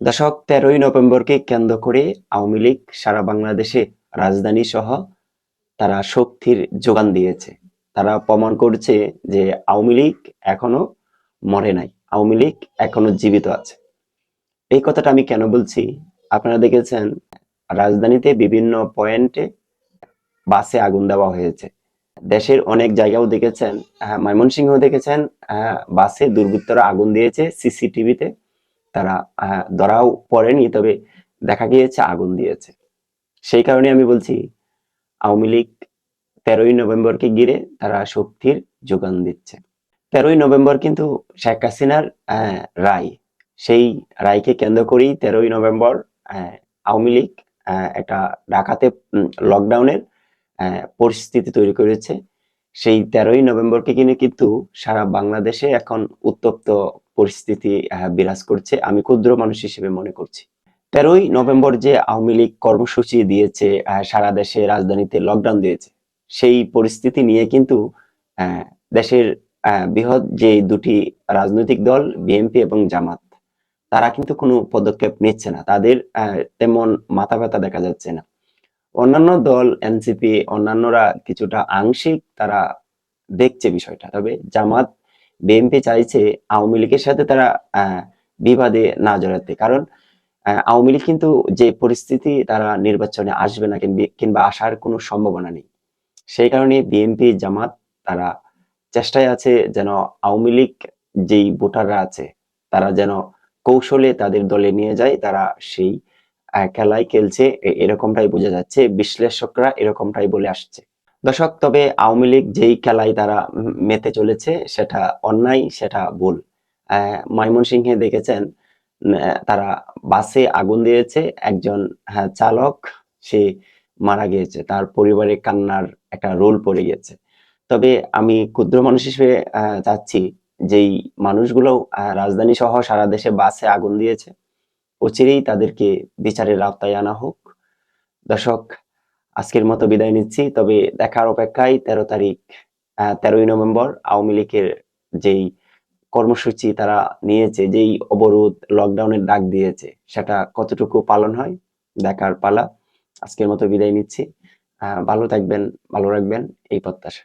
দশক তেরোই নভেম্বরকে কেন্দ্র করে আওয়ামী লীগ সারা বাংলাদেশে রাজধানী সহ তারা শক্তির যোগান দিয়েছে। তারা প্রমাণ করছে যে আওয়ামী লীগ এখনও মরে নাই, আওয়ামী লীগ এখনও জীবিত আছে। এই কথাটা আমি কেন বলছি? আপনারা দেখেছেন, রাজধানীতে বিভিন্ন পয়েন্টে বাসে আগুন দেওয়া হয়েছে। দেশের অনেক জায়গাও দেখেছেন ময়মনসিংহ দেখেছেন বাসে দুর্বৃত্তরা আগুন দিয়েছে, সিসিটিভিতে। তারা ধরাও পড়েনি, তবে দেখা গিয়েছে, আগুন দিয়েছে। সেই কারণে আমি বলছি, আওয়ামী লীগ তেরোই নভেম্বরকে ঘিরে তারা শক্তির যোগান দিচ্ছে। তেরোই নভেম্বর কিন্তু শেখ হাসিনার রায়। সেই রায়কে কেন্দ্র করেই তেরোই নভেম্বর আওয়ামী লীগ একটা ঢাকাতে লকডাউনের পরিস্থিতি তৈরি করেছে। সেই তেরোই নভেম্বরকে কিনে কিন্তু সারা বাংলাদেশে এখন উত্তপ্ত পরিস্থিতি বিরাজ করছে। আমি ক্ষুদ্র মানুষ হিসেবে মনে করছি। তেরোই নভেম্বর যে আওয়ামী লীগ কর্মসূচি দিয়েছে সারা দেশে রাজধানীতে লকডাউন দিয়েছে, সেই পরিস্থিতি নিয়ে কিন্তু দেশের বৃহৎ যে দুটি রাজনৈতিক দল, বিএনপি এবং জামাত, তারা কিন্তু কোনো পদক্ষেপ নিচ্ছে না। তাদের তেমন মাথা ব্যথা দেখা যাচ্ছে না। অন্যান্য দল এনসিপি অন্যান্যরা কিছুটা আংশিক তারা দেখছে বিষয়টা। তবে জামাত বিএনপি চাইছে আওয়ামী লীগের সাথে তারা বিবাদে না জড়াতে। কারণ আওয়ামী লীগ কিন্তু যে পরিস্থিতি তারা নির্বাচনে আসবে না কিংবা- আসার কোনো সম্ভাবনা নেই। সেই কারণে বিএনপি জামাত তারা চেষ্টায় আছে যেন আওয়ামী লীগ যেই ভোটাররা আছে, তারা যেন কৌশলে তাদের দলে নিয়ে যায়, তারা সেই খেলায় খেলছে এরকমটাই বোঝা যাচ্ছে বিশ্লেষকরা এরকমটাই বলে আসছে। দর্শক তবে আওয়ামী লীগ যেই খেলায় তারা মেতে চলেছে সেটা অন্যায় সেটা ভুল। ময়মনসিংহে দেখেছেন তারা বাসে আগুন দিয়েছে একজন হ্যাঁ, চালক সে মারা গিয়েছে তার পরিবারে কান্নার একটা রোল পড়ে গিয়েছে। তবে আমি ক্ষুদ্র মানুষ হিসেবে চাচ্ছি যেই মানুষগুলো রাজধানী সহ সারা দেশে বাসে আগুন দিয়েছে অচিরেই তাদেরকে বিচারের আওতায় আনা হোক। দর্শক, আজকের মতো বিদায় নিচ্ছি, তবে দেখার অপেক্ষায় তেরো তারিখ তেরোই নভেম্বর আওয়ামী লীগের যেই কর্মসূচি তারা নিয়েছে, যেই অবরোধ লকডাউনের ডাক দিয়েছে, সেটা কতটুকু পালন হয় দেখার পালা। আজকের মতো বিদায় নিচ্ছি। ভালো থাকবেন, ভালো রাখবেন, এই প্রত্যাশা।